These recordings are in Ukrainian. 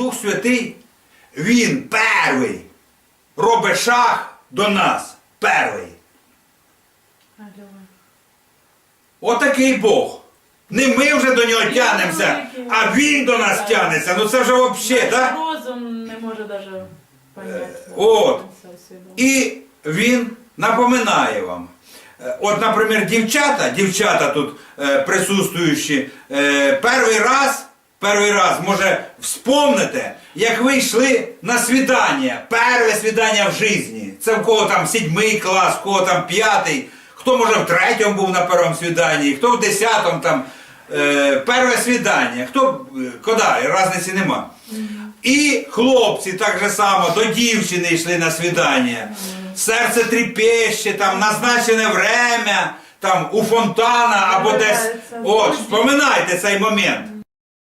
Дух Святий, Він перший робить шаг до нас. Перший. Отакий Бог. Не ми вже до нього тянемося, а Він до нас тянеться. Ну це вже взагалі, так? розум не може навіть поняти. от. І він напоминає вам. Е, От, наприклад, дівчата, дівчата тут е, присутствуючі, е, перший раз, перший раз, може, вспомните, як ви йшли на свідання, перше свідання в житті. Це в кого там сідьмий клас, в кого там п'ятий, хто може в третьому був на першому свіданні, хто в десятому там. Е, перше свідання, хто е, куди, різниці нема. І хлопці так же само до дівчини йшли на свідання. Серце тріпеще, там назначене время, там у фонтана або десь. От, вспоминайте цей момент.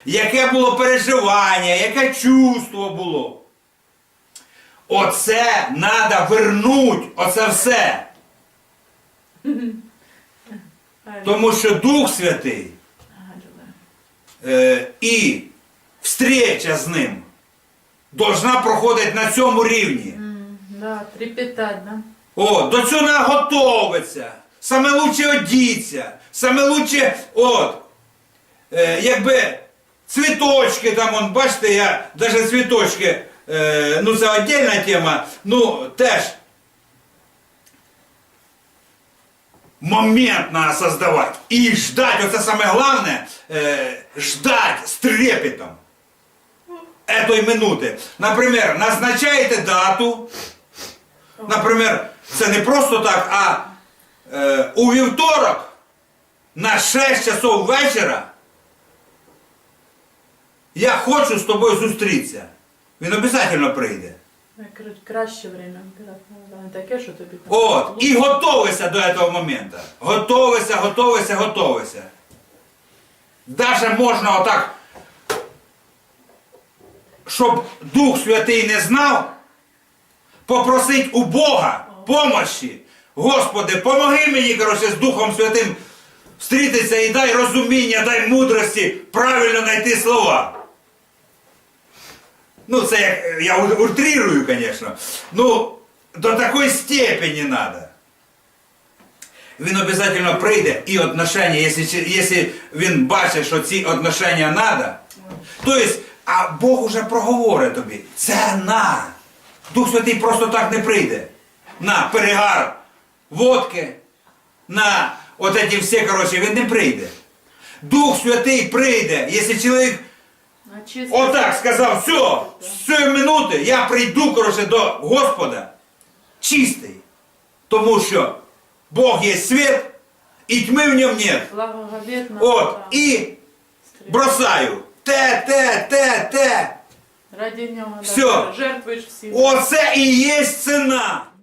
Яке було переживання, яке чувство було. Оце треба вернуть, оце все. Тому що Дух Святий е, і встреча з ним должна проходити на цьому рівні. Да, трепетать, да? О, до цього треба готовиться. Саме лучше одіться. Саме лучше, от, е, якби цвіточки там, он, бачите, я навіть цвіточки, е, ну це віддільна тема, ну теж момент треба создавати. І ждать, оце саме головне, е, ждать з трепетом этой минути. Наприклад, назначаєте дату, Наприклад, це не просто так, а е, у вівторок на 6 часов вечора я хочу з тобою зустрітися. Він обов'язково прийде. Краще время Не таке, що тобі От, і готовися до цього моменту. Готовися, готовися, готовися. Даже можна отак, щоб Дух Святий не знав, попросить у Бога помощі. Господи, помоги мені, коротше, з Духом Святим встрітися і дай розуміння, дай мудрості правильно знайти слова. Ну, це як я утрирую, звісно. Ну, до такої степені треба. Він обов'язково прийде і отношення, якщо, якщо він бачить, що ці отношення треба, тобто, а Бог уже проговорить тобі. Це на. Дух Святий просто так не прийде. На перегар водки, на от ці всі, коротше, він не прийде. Дух Святий прийде, якщо чоловік Отак сказав, все, з цієї минути я прийду, коротше, до Господа чистий. Тому що Бог є світ, і тьми в ньому нет. От, і бросаю. Те, те, те, те. Ради нього, да. Всё. Жертвуєш всі. Оце і є ціна.